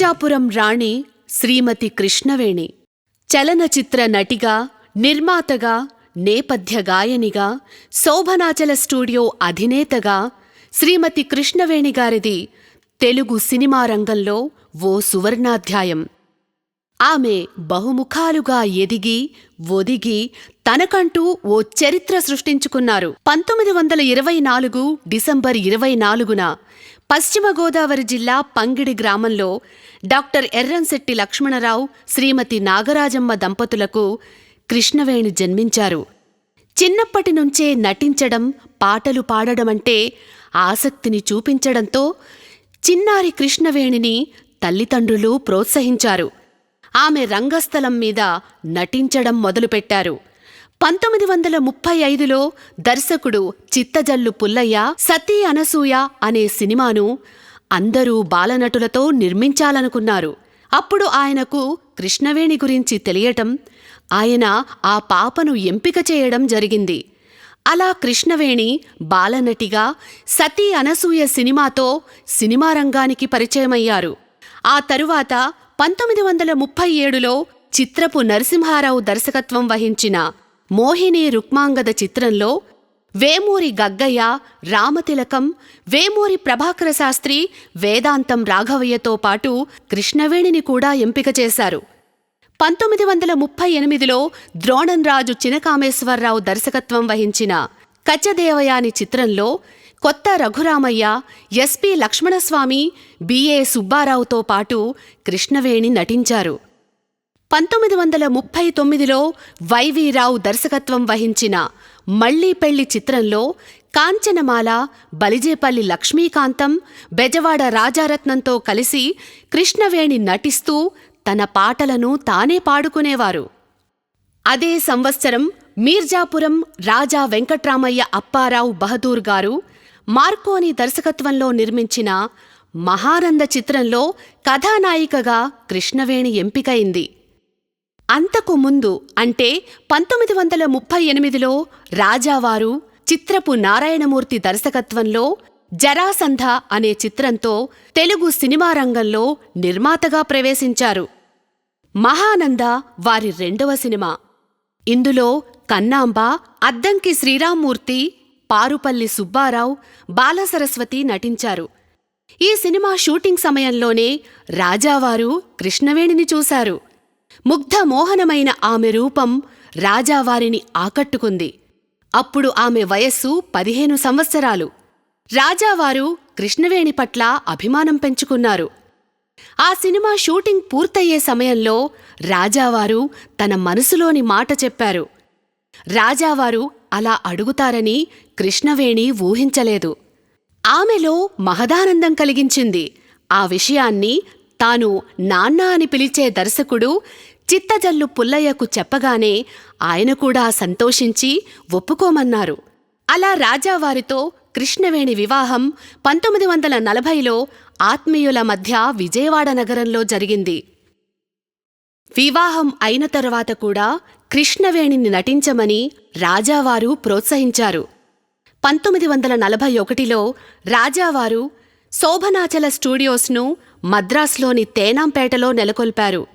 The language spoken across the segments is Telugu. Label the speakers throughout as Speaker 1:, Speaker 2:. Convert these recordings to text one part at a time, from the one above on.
Speaker 1: మీర్జాపురం రాణి శ్రీమతి కృష్ణవేణి చలనచిత్ర నటిగా నిర్మాతగా నేపథ్య గాయనిగా శోభనాచల స్టూడియో అధినేతగా శ్రీమతి కృష్ణవేణి గారిది తెలుగు సినిమా రంగంలో ఓ సువర్ణాధ్యాయం ఆమె బహుముఖాలుగా ఎదిగి ఒదిగి తనకంటూ ఓ చరిత్ర సృష్టించుకున్నారు పంతొమ్మిది వందల ఇరవై నాలుగు డిసెంబర్ ఇరవై నాలుగున పశ్చిమ గోదావరి జిల్లా పంగిడి గ్రామంలో డాక్టర్ ఎర్రంశెట్టి లక్ష్మణరావు శ్రీమతి నాగరాజమ్మ దంపతులకు కృష్ణవేణి జన్మించారు. చిన్నప్పటి నుంచే నటించడం పాటలు పాడడమంటే ఆసక్తిని చూపించడంతో చిన్నారి కృష్ణవేణిని తల్లిదండ్రులు ప్రోత్సహించారు. ఆమె రంగస్థలం మీద నటించడం మొదలుపెట్టారు. పంతొమ్మిది వందల ముప్పై ఐదులో దర్శకుడు చిత్తజల్లు పుల్లయ్య సతీ అనసూయ అనే సినిమాను అందరూ బాలనటులతో నిర్మించాలనుకున్నారు. అప్పుడు ఆయనకు కృష్ణవేణి గురించి తెలియటం ఆయన ఆ పాపను ఎంపిక చేయడం జరిగింది. అలా కృష్ణవేణి బాలనటిగా సతీ అనసూయ సినిమాతో సినిమా రంగానికి పరిచయమయ్యారు. ఆ తరువాత పంతొమ్మిది వందల ముప్పై ఏడులో చిత్రపు నరసింహారావు దర్శకత్వం వహించిన మోహిని రుక్మాంగద చిత్రంలో వేమూరి గగ్గయ్య రామతిలకం వేమూరి ప్రభాకర శాస్త్రి వేదాంతం రాఘవయ్యతో పాటు కృష్ణవేణిని కూడా ఎంపిక చేశారు. పంతొమ్మిది వందల ముప్పై ఎనిమిదిలో ద్రోణంరాజు చినకామేశ్వరరావు దర్శకత్వం వహించిన కచ్చదేవయాని చిత్రంలో కొత్త రఘురామయ్య ఎస్పి లక్ష్మణస్వామి బిఏ సుబ్బారావుతో పాటు కృష్ణవేణి నటించారు. పంతొమ్మిది వందల ముప్పై తొమ్మిదిలో వైవీరావు దర్శకత్వం వహించిన మళ్ళీ పెళ్ళి చిత్రంలో కాంచనమాల బలిజేపల్లి లక్ష్మీకాంతం బెజవాడ రాజారత్నంతో కలిసి కృష్ణవేణి నటిస్తూ తన పాటలను తానే పాడుకునేవారు. అదే సంవత్సరం మీర్జాపురం రాజా వెంకట్రామయ్య అప్పారావు బహదూర్ గారు మార్కోని దర్శకత్వంలో నిర్మించిన మహానంద చిత్రంలో కథానాయికగా కృష్ణవేణి ఎంపికైంది. అంతకు ముందు అంటే పంతొమ్మిది వందల ముప్పై ఎనిమిదిలో రాజావారు చిత్రపు నారాయణమూర్తి దర్శకత్వంలో జరాసంధ అనే చిత్రంతో తెలుగు సినిమా రంగంలో నిర్మాతగా ప్రవేశించారు. మహానంద వారి రెండవ సినిమా. ఇందులో కన్నాంబ అద్దంకి శ్రీరామ్మూర్తి పారుపల్లి సుబ్బారావు బాలసరస్వతి నటించారు. ఈ సినిమా షూటింగ్ సమయంలోనే రాజావారు కృష్ణవేణిని చూశారు. ముగ్ధ మోహనమైన ఆమె రూపం రాజావారిని ఆకట్టుకుంది. అప్పుడు ఆమె వయస్సు పదిహేను సంవత్సరాలు. రాజావారు కృష్ణవేణి పట్ల అభిమానం పెంచుకున్నారు. ఆ సినిమా షూటింగ్ పూర్తయ్యే సమయంలో రాజావారు తన మనసులోని మాట చెప్పారు. రాజావారు అలా అడుగుతారని కృష్ణవేణి ఊహించలేదు. ఆమెలో మహదానందం కలిగించింది. ఆ విషయాన్ని తాను నాన్న అని పిలిచే దర్శకుడు చిత్తజల్లు పుల్లయ్యకు చెప్పగానే ఆయన కూడా సంతోషించి ఒప్పుకోమన్నారు. అలా రాజావారితో కృష్ణవేణి వివాహం పంతొమ్మిది వందల నలభైలో ఆత్మీయుల మధ్య విజయవాడ నగరంలో జరిగింది. వివాహం అయిన తరువాత కూడా కృష్ణవేణిని నటించమని రాజావారు ప్రోత్సహించారు. పంతొమ్మిది వందల నలభై ఒకటిలో రాజావారు శోభనాచల స్టూడియోస్ను మద్రాస్లోని తేనాంపేటలో నెలకొల్పారు.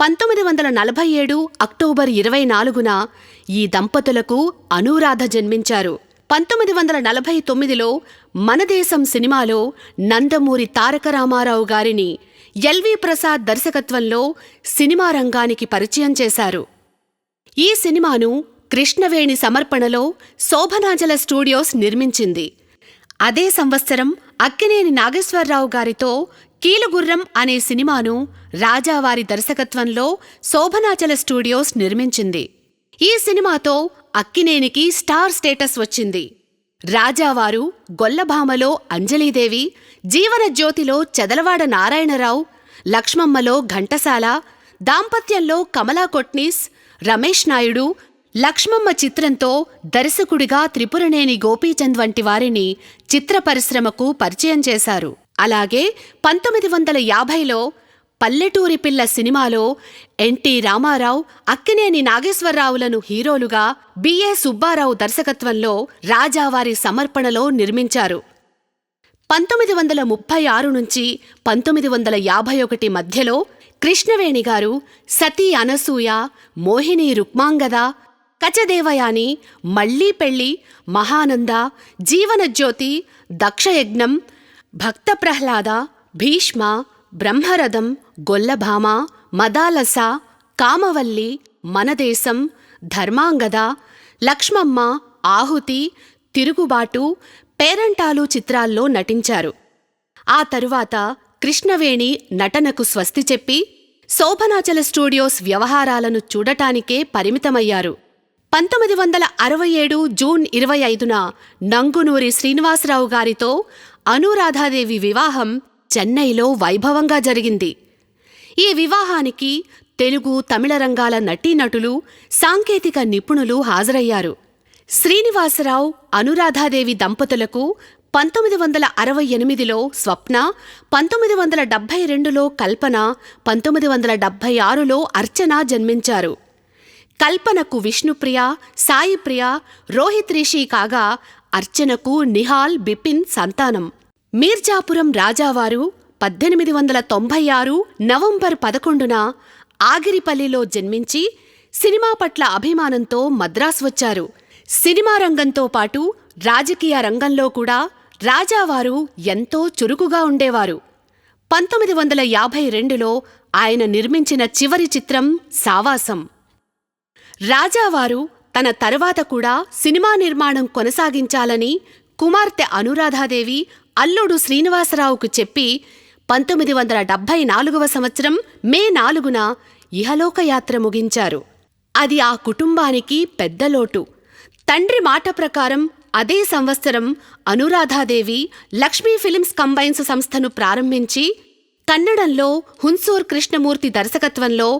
Speaker 1: పంతొమ్మిది వందల నలభై ఏడు అక్టోబర్ ఇరవై నాలుగున ఈ దంపతులకు అనురాధ జన్మించారు. పంతొమ్మిది వందల నలభై తొమ్మిదిలో మనదేశం సినిమాలో నందమూరి తారక రామారావు గారిని ఎల్వి ప్రసాద్ దర్శకత్వంలో సినిమా రంగానికి పరిచయం చేశారు. ఈ సినిమాను కృష్ణవేణి సమర్పణలో శోభనాజల స్టూడియోస్ నిర్మించింది. అదే సంవత్సరం అక్కినేని నాగేశ్వరరావు గారితో కీలుగుర్రం అనే సినిమాను రాజావారి దర్శకత్వంలో శోభనాచల స్టూడియోస్ నిర్మించింది. ఈ సినిమాతో అక్కినేనికి స్టార్ స్టేటస్ వచ్చింది. రాజావారు గొల్లభామలో అంజలీదేవి జీవనజ్యోతిలో చెదలవాడ నారాయణరావు లక్ష్మమ్మలో ఘంటసాల దాంపత్యంలో కమలా కొట్నీస్ రమేష్ నాయుడు లక్ష్మమ్మ చిత్రంతో దర్శకుడిగా త్రిపురనేని గోపీచంద్ వంటి వారిని చిత్ర పరిశ్రమకు పరిచయం చేశారు. అలాగే పంతొమ్మిది వందల యాభైలో పల్లెటూరి పిల్ల సినిమాలో ఎన్టీ రామారావు అక్కినేని నాగేశ్వరరావులను హీరోలుగా బిఏ సుబ్బారావు దర్శకత్వంలో రాజావారి సమర్పణలో నిర్మించారు. పంతొమ్మిది వందల ముప్పై ఆరు నుంచి పంతొమ్మిది వందల యాభై ఒకటి మధ్యలో కృష్ణవేణి గారు సతీ అనసూయ మోహిని రుక్మాంగద కచదేవయాని మళ్ళీ పెళ్ళి మహానంద జీవనజ్యోతి దక్షయజ్ఞం భక్త ప్రహ్లాద భీష్మ బ్రహ్మరథం గొల్లభామ మదాలస కామవల్లి మనదేశం ధర్మాంగద లక్ష్మమ్మ ఆహుతి తిరుగుబాటు పేరంటాలు చిత్రాల్లో నటించారు. ఆ తరువాత కృష్ణవేణి నటనకు స్వస్తి చెప్పి శోభనాచల స్టూడియోస్ వ్యవహారాలను చూడటానికే పరిమితమయ్యారు. పంతొమ్మిది వందల అరవై ఏడు జూన్ ఇరవై ఐదున నంగునూరి శ్రీనివాసరావు గారితో అనురాధాదేవి వివాహం చెన్నైలో వైభవంగా జరిగింది. ఈ వివాహానికి తెలుగు తమిళ రంగాల నటీనటులు సాంకేతిక నిపుణులు హాజరయ్యారు. శ్రీనివాసరావు అనురాధాదేవి దంపతులకు పంతొమ్మిది వందల అరవై ఎనిమిదిలో స్వప్న పంతొమ్మిది వందల డెబ్భై రెండులో కల్పన పంతొమ్మిది వందల డెబ్భై ఆరులో అర్చన జన్మించారు. కల్పనకు విష్ణుప్రియ సాయిప్రియ రోహిత్ రిషి కాగా అర్చనకు నిహాల్ బిపిన్ సంతానం. మీర్జాపురం రాజావారు పద్దెనిమిది వందల తొంభై ఆరు నవంబర్ పదకొండున ఆగిరిపల్లిలో జన్మించి సినిమా పట్ల అభిమానంతో మద్రాస్ వచ్చారు. సినిమా రంగంతో పాటు రాజకీయ రంగంలో కూడా రాజావారు ఎంతో చురుకుగా ఉండేవారు. పంతొమ్మిది వందల యాభై రెండులో ఆయన నిర్మించిన చివరి చిత్రం సావాసం. రాజావారు తన తరువాత కూడా సినిమా నిర్మాణం కొనసాగించాలని కుమార్తె అనురాధాదేవి అల్లుడు శ్రీనివాసరావుకు చెప్పి పంతొమ్మిది వందల డెబ్భై నాలుగవ సంవత్సరం మే నాలుగున ఇహలోకయాత్ర ముగించారు. అది ఆ కుటుంబానికి పెద్దలోటు తండ్రి మాట ప్రకారం అదే సంవత్సరం అనురాధాదేవి లక్ష్మీ ఫిలిమ్స్ కంబైన్స్ సంస్థను ప్రారంభించి కన్నడంలో హున్సూర్ కృష్ణమూర్తి దర్శకత్వంలో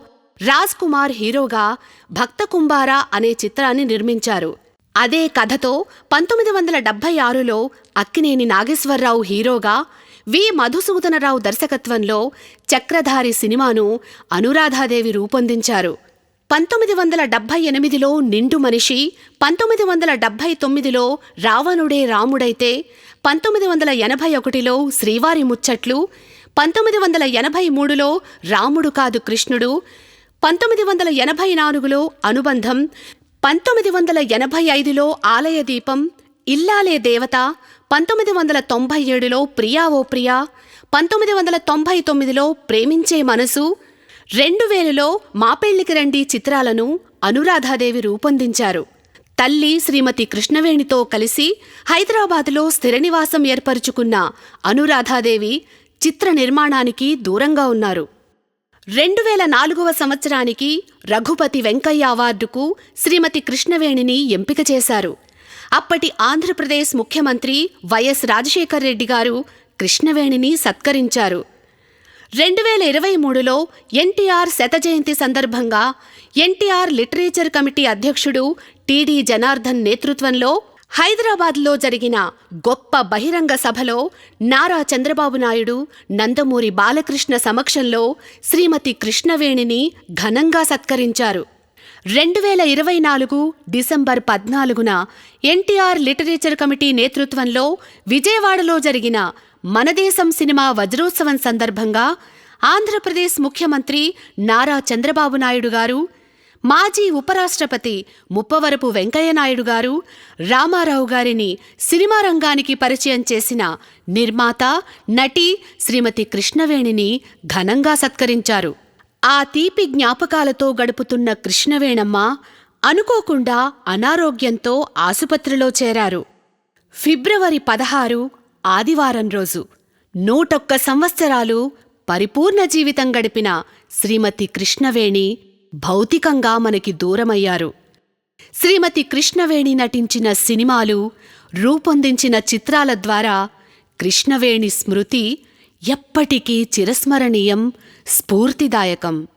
Speaker 1: రాజ్ కుమార్ హీరోగా భక్త కుంభారా అనే చిత్రాన్ని నిర్మించారు. అదే కథతో పంతొమ్మిది వందల డెబ్బై ఆరులో అక్కినేని నాగేశ్వరరావు హీరోగా వి. మధుసూదనరావు దర్శకత్వంలో చక్రధారి సినిమాను అనురాధాదేవి రూపొందించారు. పంతొమ్మిది వందల డెబ్బై ఎనిమిదిలో నిండు మనిషి పంతొమ్మిది వందల డెబ్బై తొమ్మిదిలో రావణుడే రాముడైతే పంతొమ్మిది వందల ఎనభై ఒకటిలో శ్రీవారి ముచ్చట్లు పంతొమ్మిది వందల ఎనభై మూడులో రాముడు కాదు కృష్ణుడు పంతొమ్మిది వందల ఎనభై నాలుగులో అనుబంధం పంతొమ్మిది వందల ఎనభై ఐదులో ఆలయ దీపం ఇల్లాలే దేవత పంతొమ్మిది వందల తొంభై ఏడులో ప్రియా ఓ ప్రియా పంతొమ్మిది వందల తొంభై తొమ్మిదిలో ప్రేమించే మనసు రెండు వేలలో మా పెళ్ళికి రండి చిత్రాలను అనురాధాదేవి రూపొందించారు. తల్లి శ్రీమతి కృష్ణవేణితో కలిసి హైదరాబాదులో స్థిర నివాసం ఏర్పరుచుకున్న అనురాధాదేవి చిత్ర నిర్మాణానికి దూరంగా ఉన్నారు. రెండు వేల నాలుగవ సంవత్సరానికి రఘుపతి వెంకయ్య అవార్డుకు శ్రీమతి కృష్ణవేణిని ఎంపిక చేశారు. అప్పటి ఆంధ్రప్రదేశ్ ముఖ్యమంత్రి వైఎస్ రాజశేఖర్ రెడ్డి గారు కృష్ణవేణిని సత్కరించారు. రెండు వేల ఇరవై మూడులో ఎన్టీఆర్ శత జయంతి సందర్భంగా ఎన్టీఆర్ లిటరేచర్ కమిటీ అధ్యక్షుడు టీడీ జనార్దన్ నేతృత్వంలో హైదరాబాద్లో జరిగిన గొప్ప బహిరంగ సభలో నారా చంద్రబాబు నాయుడు నందమూరి బాలకృష్ణ సమక్షంలో శ్రీమతి కృష్ణవేణిని ఘనంగా సత్కరించారు. రెండు వేల ఇరవై నాలుగు డిసెంబర్ పద్నాలుగున ఎన్టీఆర్ లిటరేచర్ కమిటీ నేతృత్వంలో విజయవాడలో జరిగిన మనదేశం సినిమా వజ్రోత్సవం సందర్భంగా ఆంధ్రప్రదేశ్ ముఖ్యమంత్రి నారా చంద్రబాబు నాయుడు గారు మాజీ ఉపరాష్ట్రపతి ముప్పవరపు వెంకయ్యనాయుడు గారు రామారావు గారిని సినిమా రంగానికి పరిచయం చేసిన నిర్మాత నటి శ్రీమతి కృష్ణవేణిని ఘనంగా సత్కరించారు. ఆ తీపి జ్ఞాపకాలతో గడుపుతున్న కృష్ణవేణమ్మ అనుకోకుండా అనారోగ్యంతో ఆసుపత్రిలో చేరారు. ఫిబ్రవరి పదహారు ఆదివారం రోజు నూటొక్క సంవత్సరాలు పరిపూర్ణ జీవితం గడిపిన శ్రీమతి కృష్ణవేణి భౌతికంగా మనకి దూరమయ్యారు. శ్రీమతి కృష్ణవేణి నటించిన సినిమాలు రూపొందించిన చిత్రాల ద్వారా కృష్ణవేణి స్మృతి ఎప్పటికీ చిరస్మరణీయం స్ఫూర్తిదాయకం.